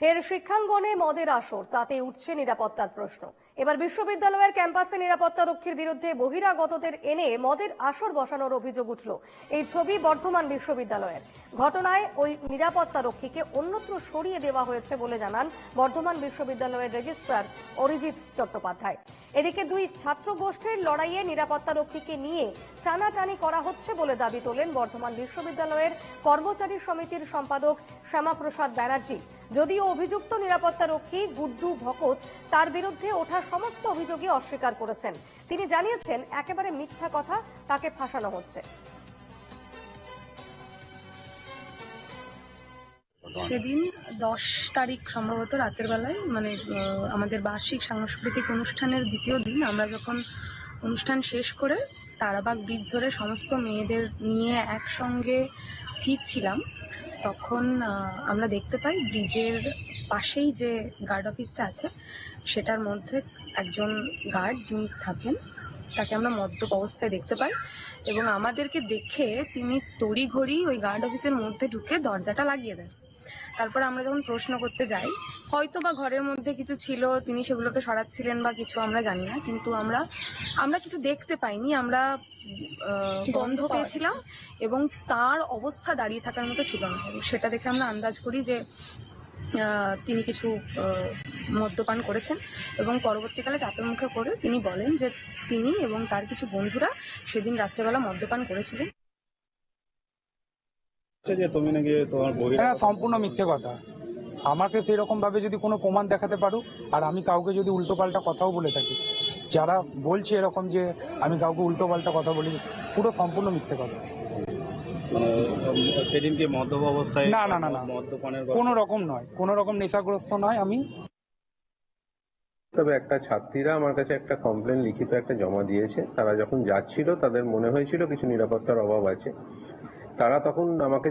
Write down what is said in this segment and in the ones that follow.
ফের শিক্ষাঙ্গনে মদের আসর, তাতে উঠছে নিরাপত্তার প্রশ্ন। এবার বিশ্ববিদ্যালয়ের ক্যাম্পাসে নিরাপত্তা রক্ষীর বিরুদ্ধে বহিরাগতদের এনে মদের আসর বসানোর অভিযোগ উঠল। এই ছবি বর্ধমান বিশ্ববিদ্যালয়ের। ঘটনায় ওই নিরাপত্তা রক্ষীকে অন্যত্র সরিয়ে দেওয়া হয়েছে বলে জানান বর্ধমান বিশ্ববিদ্যালয়ের রেজিস্ট্রার অরিজিৎ চট্টোপাধ্যায়। এদিকে দুই ছাত্র গোষ্ঠীর লড়াইয়ে নিরাপত্তা রক্ষীকে নিয়ে টানাটানি করা হচ্ছে বলে দাবি তোলেন বর্ধমান বিশ্ববিদ্যালয়ের কর্মচারী সমিতির সম্পাদক শ্যামাপ্রসাদ ব্যানার্জি। যদিও অভিযুক্ত নিরাপত্তা রক্ষী গুড্ডু ভকত তার বিরুদ্ধে ওঠা সমস্ত অভিযোগই অস্বীকার করেছেন। তিনি জানিয়েছেন, একেবারে মিথ্যা কথা, তাকে ফাঁসানো হচ্ছে। সেদিন দশ তারিখ সম্ভবত রাতের বেলায় মানে আমাদের বার্ষিক সাংস্কৃতিক অনুষ্ঠানের দ্বিতীয় দিন, আমরা যখন অনুষ্ঠান শেষ করে তারাবাগ ব্রিজ ধরে সমস্ত মেয়েদের নিয়ে একসঙ্গে ফিরছিলাম, তখন আমরা দেখতে পাই ব্রিজের পাশেই যে গার্ড অফিসটা আছে, সেটার মধ্যে একজন গার্ড যিনি থাকেন, তাকে আমরা মদ্যপ অবস্থায় দেখতে পাই এবং আমাদেরকে দেখে তিনি তড়িঘড়ি ওই গার্ড অফিসের মধ্যে ঢুকে দরজাটা লাগিয়ে দেন। তারপর আমরা যখন প্রশ্ন করতে যাই হয়তো বা ঘরের মধ্যে কিছু ছিল তিনি সেগুলোকে সরাচ্ছিলেন বা কিছু আমরা জানি না কিন্তু আমরা আমরা কিছু দেখতে পাইনি আমরা গন্ধ পেয়েছিলাম এবং তার অবস্থা দাঁড়িয়ে থাকার মতো ছিল না। সেটা দেখে আমরা আন্দাজ করি যে তিনি কিছু মদ্যপান করেছেন এবং পরবর্তীকালে চাপের মুখে পড়ে তিনি বলেন যে তিনি এবং তার কিছু বন্ধুরা সেদিন রাত্রেবেলা মদ্যপান করেছিলেন। যে তুমি নাকি তোমার বহির হ্যাঁ সম্পূর্ণ মিথ্যে কথা। আমাকে সেরকম ভাবে যদি কোনো প্রমাণ দেখাতে পারো আর আমি কাউকে যদি উল্টোপাল্টা কথাও বলে থাকি যারা বলছে এরকম যে আমি কাউকে উল্টোপাল্টা কথা বলি পুরো সম্পূর্ণ মিথ্যে কথা। মানে সেদিনকে মদ্যপ অবস্থায় না, না, না, না। মদ্যপানের কোনো রকম নয়। কোনো রকম নেশাগ্রস্ত নয় আমি। তবে একটা ছাত্রীরা আমার কাছে একটা কমপ্লেন লিখিত একটা জমা দিয়েছে। তারা যখন যাচ্ছিল তাদের মনে হয়েছিল কিছু নিরাপত্তার অভাব আছে। তারা তখন আমাকে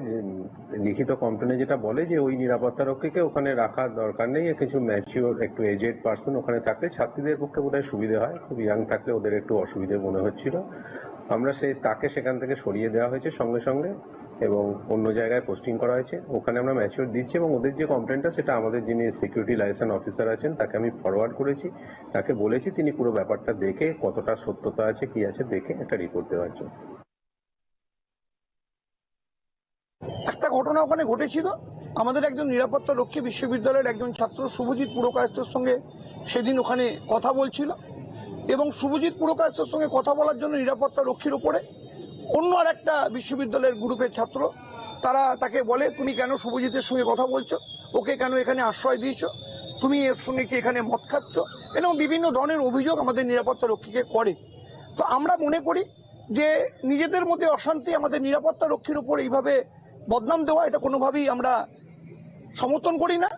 লিখিত কমপ্লেনে যেটা বলে যে, ওই নিরাপত্তা রক্ষীকে ওখানে রাখার দরকার নেই, কিছু ম্যাচিওর একটু এজেড পার্সন ওখানে থাকলে ছাত্রীদের পক্ষে বোধহয় সুবিধা হয়, খুব ইয়াং থাকলে ওদের একটু অসুবিধে মনে হচ্ছিল। আমরা সেই, তাকে সেখান থেকে সরিয়ে দেওয়া হয়েছে সঙ্গে সঙ্গে এবং অন্য জায়গায় পোস্টিং করা হয়েছে। ওখানে আমরা ম্যাচিওর দিচ্ছি এবং ওদের যে কমপ্লেনটা সেটা আমাদের যিনি সিকিউরিটি লাইসেন্স অফিসার আছেন, তাকে আমি ফরওয়ার্ড করেছি। তাকে বলেছি, তিনি পুরো ব্যাপারটা দেখে কতটা সত্যতা আছে, কি আছে, দেখে একটা রিপোর্ট দেওয়ার জন্য। একটা ঘটনা ওখানে ঘটেছিল। আমাদের একজন নিরাপত্তা রক্ষী বিশ্ববিদ্যালয়ের একজন ছাত্র শুভজিৎ পুরকায়স্থর সঙ্গে সেদিন ওখানে কথা বলছিল এবং শুভজিৎ পুরকায়স্থর সঙ্গে কথা বলার জন্য নিরাপত্তা রক্ষীর ওপরে অন্য আর একটা বিশ্ববিদ্যালয়ের গ্রুপের ছাত্র, তারা তাকে বলে, তুমি কেন শুভজিতের সঙ্গে কথা বলছো? ওকে কেন এখানে আশ্রয় দিয়েছ? তুমি এর সঙ্গে কি এখানে মদ খাচ্ছ? এরকম বিভিন্ন ধরনের অভিযোগ আমাদের নিরাপত্তা রক্ষীকে করে। তো আমরা মনে করি যে নিজেদের মধ্যে অশান্তি আমাদের নিরাপত্তা রক্ষীর উপর এইভাবে বদনাম দেওয়া এটা কোনোভাবেই আমরা সমর্থন করি না।